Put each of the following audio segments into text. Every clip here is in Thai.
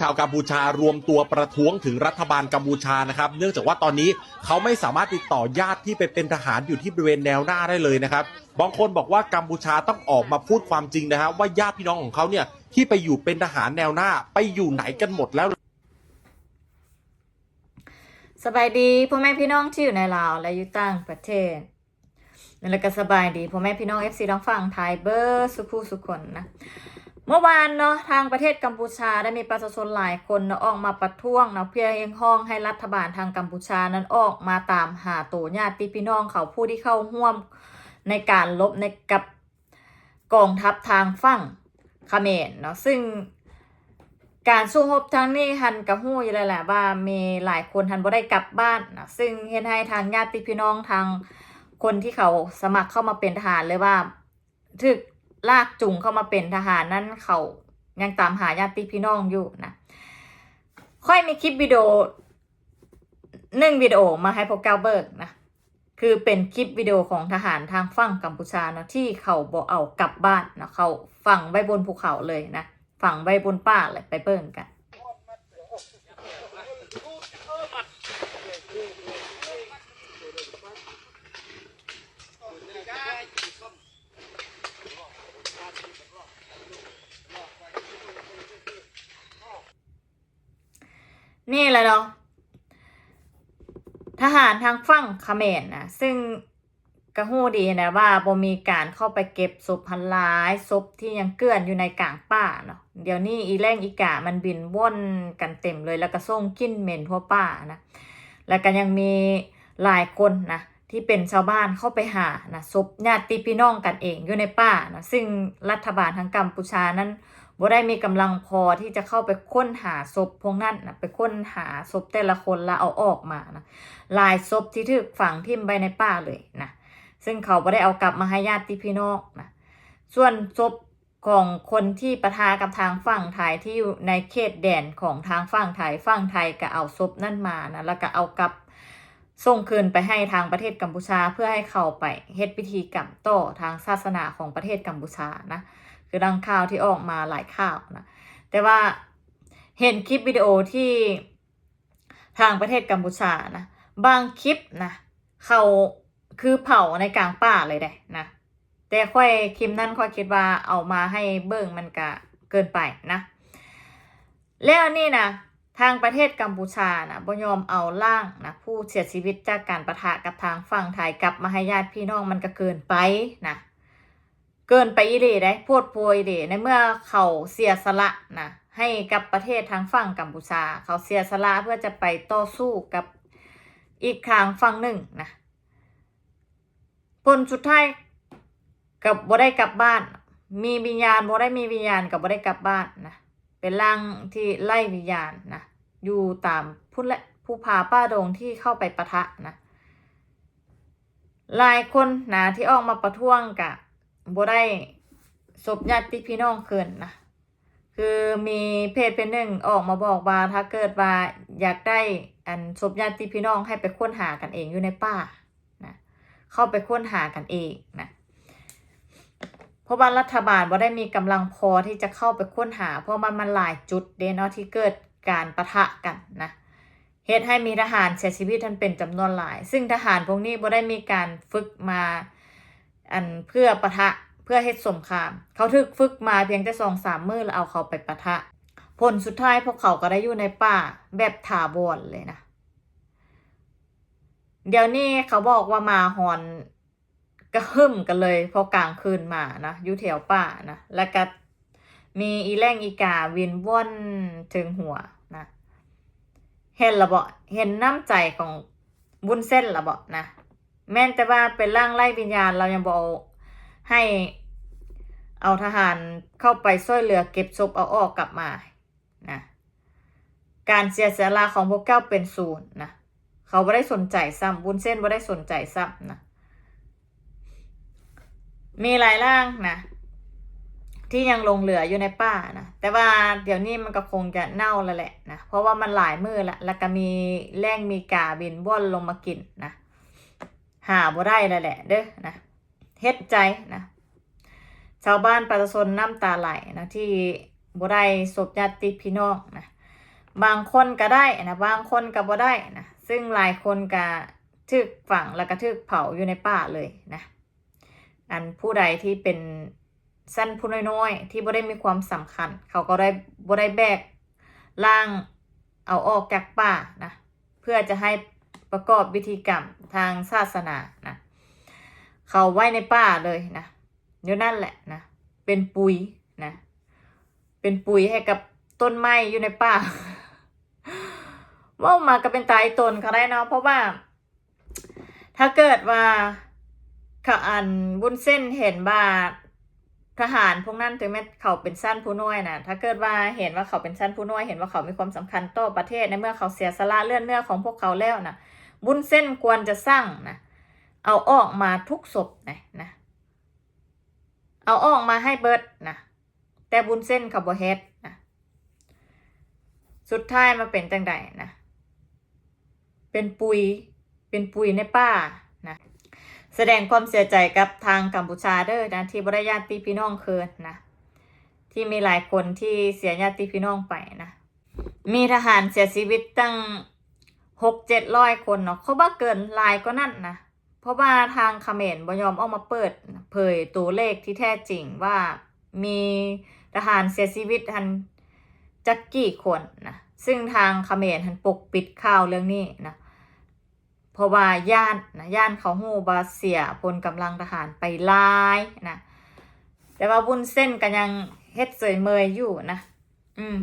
ชาวกัมพูชารวมตัวประท้วงถึงรัฐบาลกัมพูชานะครับ เนื่องจากว่าตอนนี้เขาไม่สามารถติดต่อญาติที่ไปเป็นทหารอยู่ที่บริเวณแนวหน้าได้เลยนะครับบางคนบอกว่ากัมพูชาต้องออกมาพูดความจริงนะฮะว่าญาติพี่น้องของเขาเนี่ยที่ไปอยู่เป็นทหารแนวหน้าไปอยู่ไหนกันหมดแล้วสบายดีพ่อแม่พี่น้องที่อยู่ในลาวและอยู่ต่างประเทศนั่นแหละก็สบายดีพ่อแม่พี่น้อง FC ต้องฟังไทยเบอร์สุขูสุคนนะ เมื่อวานเนาะทางประเทศกัมพูชาได้มีประชาชนหลายคนเนาะออกมาประท้วงเนาะเพื่อเรียกร้องให้รัฐบาลทางกัมพูชานั้นออกมาตามหาตัวญาติพี่น้องเขาผู้ที่เข้าร่วมในการลบในกับกองทัพทางฝั่งเขมรเนาะซึ่งการสู้รบครั้งนี้หันกับหู้อยู่แล้วแหละว่ามีหลายคนหันบ่ได้กลับบ้านนะซึ่งเฮ็ดให้ทางญาติพี่น้องทางคนที่เขาสมัครเข้ามาเป็นทหารเลยว่าถึก ลากจุงเข้ามาเป็นทหารนั้นเขายังตามหาญาติพี่น้องอยู่นะ ค่อยมีคลิปวิดีโอหนึ่งวิดีโอมาให้พวกเกาเบิร์กนะ คือเป็นคลิปวิดีโอของทหารทางฝั่งกัมพูชาเนาะที่เขาบอกเอากลับบ้านเนาะเขาฝังไว้บนภูเขาเลยนะฝังไว้บนป่าเลยไปเบิ่งกัน นี่แหละเนาะทหารทางฝั่งเขมรนะซึ่งกระหู้ดีนะว่าบ่มีการเข้าไปเก็บศพพันร้ายศพที่ยังเกลื่อนอยู่ในกลางป่าเนาะเดี๋ยวนี้อีแรงอีกามันบินว่อนกันเต็มเลยแล้วก็ส่งกลิ่นเหม็นทั่วป่านะแล้วก็ยังมีหลายคนนะที่เป็นชาวบ้านเข้าไปหานะศพญาติพี่น้องกันเองอยู่ในป่านะซึ่งรัฐบาลทางกัมพูชานั้น บ่ได้มีกำลังพอที่จะเข้าไปค้นหาศพพวกนั้นนะไปค้นหาศพแต่ละคนแล้วเอาออกมานะลายศพที่ถูกฝังทิ่มไปในป่าเลยนะซึ่งเขาบ่ได้เอากลับมาให้ญาติพี่น้องนะส่วนศพของคนที่ปะทะกับทางฝั่งไทยที่อยู่ในเขตแดนของทางฝั่งไทยฝั่งไทยก็เอาศพนั่นมานะแล้วก็เอากลับส่งคืนไปให้ทางประเทศกัมพูชาเพื่อให้เขาไปเฮ็ดพิธีกรรมต่อทางศาสนาของประเทศกัมพูชานะ คือดังข่าวที่ออกมาหลายข่าวนะแต่ว่าเห็นคลิปวิดีโอที่ทางประเทศกัมพูชานะบางคลิปนะเขาคือเผาในกลางป่าเลยได้นะแต่ค่อยคลิปนั้นค่อยคิดว่าเอามาให้เบิ่งมันก็เกินไปนะแล้วนี่นะทางประเทศกัมพูชานะบยอมเอาร่างนะผู้เสียชีวิตจากการประทะกับทางฝั่งไทยกลับมาให้ญาติพี่น้องมันก็เกินไปนะ เกินไปอีเดได้พูดโพยเดในเมื่อเขาเสียสละนะให้กับประเทศทางฝั่งกัมพูชา เขาเสียสละเพื่อจะไปต่อสู้กับอีกทางฝั่งหนึ่งนะผลสุดท้ายกับบ่ได้กลับบ้าน มีวิญญาณบ่ได้มีวิญญาณกับบ่ได้กลับบ้านนะเป็นร่างที่ไล่วิญญาณนะอยู่ตามพุ่นและผู้พาป้าดงที่เข้าไปปะทะนะหลายคนนะที่ออกมาประท้วงกะ บ่ได้ศพญาติพี่น้องเคินนะคือมีเพจเป็นหนึ่งออกมาบอกว่าถ้าเกิดว่าอยากได้อันศพญาติพี่น้องให้ไปค้นหากันเองอยู่ในป่านะเข้าไปค้นหากันเองนะเพราะว่ารัฐบาลบ่ได้มีกำลังพอที่จะเข้าไปค้นหา เพราะมันมันหลายจุดเดะเนาะที่เกิดการปะทะกันนะเหตุให้มีทหารเสียชีวิตทันเป็นจำนวนหลาย ซึ่งทหารพวกนี้บ่ได้มีการฝึกมา อันเพื่อปะทะเพื่อเฮ็ดสงคราม เขาถึกฝึกมาเพียงแต่สองสามมือแล้วเอาเขาไปปะทะ ผลสุดท้ายพวกเขาก็ได้อยู่ในป่าแบบถาวรเลยนะ เดี๋ยวนี้เขาบอกว่ามาหอนกระหึ่มกันเลยพอกลางคืนมานะอยู่แถวป่านะแล้วก็มีอีแรงอีกาวินว่อนถึงหัวนะ เห็นละบ่เห็นน้ำใจของบุญเส้นละบ่นะ แม้นแต่ว่าเป็นร่างไล่วิญญาณเรายังบอกให้เอาทหารเข้าไปช่วยเหลือเก็บศพเอาออกกลับมานะการเสียสละของพวกเก้าเป็นศูนย์นะเขาไม่ได้สนใจซ้ำบุญเส้นไม่ได้สนใจซ้ำนะมีหลายร่างนะที่ยังลงเหลืออยู่ในป่านะแต่ว่าเดี๋ยวนี้มันก็คงจะเน่าแล้วแหละนะเพราะว่ามันหลายมือละแล้วก็มีแรงมีกาบินว่อนลงมากินนะ หาบ่ได้แล้วแหละ เด้อนะเฮ็ดใจนะชาวบ้านประชาชนน้ำตาไหลนะที่บ่ได้ศพญาติพี่น้องนะบางคนก็ได้นะบางคนก็บ่ได้นะซึ่งหลายคนก็ถึกฝังแล้วก็ถึกเผาอยู่ในป่าเลยนะอันผู้ใดที่เป็นสั้นผู้น้อยๆที่บ่ได้มีความสำคัญ เขาก็ได้บ่ได้แบกล่างเอาออกจากป่านะเพื่อจะให้ ประกอบพิธีกรรมทางศาสนานะเขาไว้ในป่าเลยนะอยู่นั่นแหละนะเป็นปุ๋ยนะเป็นปุ๋ยให้กับต้นไม้อยู่ในป่าว่ามาก็เป็นตายตนเขาได้เนาะเพราะว่า ถ้าเกิดว่าเขาอันบุญเส้นเห็นว่าทหารพวกนั้นถึงแม้เขาเป็นสั้นผู้น้อยนะถ้าเกิดว่าเห็นว่าเขาเป็นสั้นผู้น้อย เห็นว่าเขามีความสำคัญต่อประเทศในเมื่อเขาเสียสละเลือดเนื้อของพวกเขาแล้วนะ บุญเส้นควรจะสร้างนะ เอาออกมาทุกศพนะนะ เอาออกมาให้เบิดนะ แต่บุญเส้นขาบ่เฮ็ดนะ สุดท้ายมาเป็นจังใดนะ เป็นปุย เป็นปุยในป่านะ แสดงความเสียใจกับทางกัมพูชาเด้อนะที่บริญาติพี่น้องเคินนะ ที่มีหลายคนที่เสียญาติพี่น้องไปนะ มีทหารเสียชีวิตตั้ง หกเจ็ดร้อยคนเนาะเขาบ้าเกินลายก็นั่นนะ เพราะว่าทางเขมรบยอมออกมาเปิด เผยตัวเลขที่แท้จริงว่ามีทหารเสียชีวิตทันจักกี่คนนะซึ่งทางเขมรทันปกปิดข่าวเรื่องนี้นะเพราะว่าย่านนะย่านเขาฮู้บาเสียพลกำลังทหารไปลายนะแต่ว่าบุญเส้นก็ยังเฮ็ดเสยเมยอยู่นะ อืม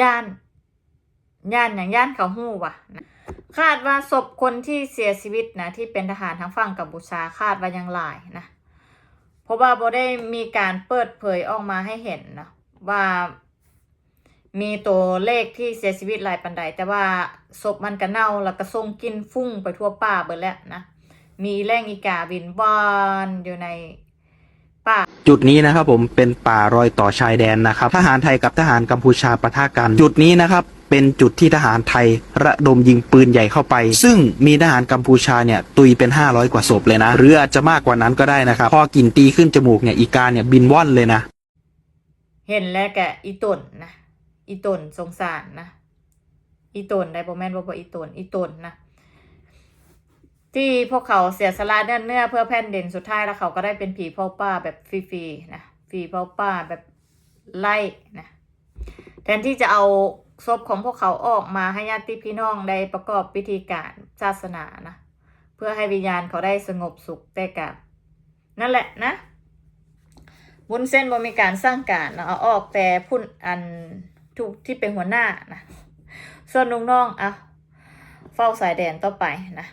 ย่าน ย่านอย่างย่านเขาฮู้ว่ะคาดว่าศพคนที่เสียชีวิตนะที่เป็นทหารทางฝั่งกัมพูชาคาดว่ายังหลายนะเพราะว่าบ่ได้มีการเปิดเผยออกมาให้เห็นนะว่ามีตัวเลขที่เสียชีวิตหลายปันใดแต่ว่าศพมันก็เน่าแล้วก็ส่งกินฟุ้งไปทั่วป่าเบิดแล้วนะมีแรงอีกาบินบอนอยู่ในป่า จุดนี้นะครับผมเป็นป่ารอยต่อชายแดนนะครับ ทหารไทยกับทหารกัมพูชาปะทะกัน จุดนี้นะครับ เป็นจุดที่ทหารไทยระดมยิงปืนใหญ่เข้าไป ซึ่งมีทหารกัมพูชาเนี่ยตุยเป็น 500 กว่าศพเลยนะ หรืออาจจะมากกว่านั้นก็ได้นะครับ พอกินตีขึ้นจมูกเนี่ยอีกาเนี่ยบินว่อนเลยนะ เห็นแล้วแกอีตนนะ อีตนสงสารนะ อีตนได้บ่แม่นบ่บ่อีตนอีตนนะ ที่พวกเขาเสียสละเนื้อเนื้อเพื่อแผ่นดินสุดท้ายแล้วเขาก็ได้เป็นผีเฝ้าป่าแบบฟรีๆนะผีเฝ้าป่าแบบไล่นะแทนที่จะเอา ศพของพวกเขาออกมาให้ญาติพี่น้องได้ประกอบพิธีการศาสนานะ เพื่อให้วิญญาณเขาได้สงบสุขแต่กับนั่นแหละนะวุ้นเส้นบ่มีการสร้างการนะเอาออกแต่พุ่นอันทุกที่เป็นหัวหน้านะส่วนน้องๆอะเฝ้าสายแดนต่อไปนะ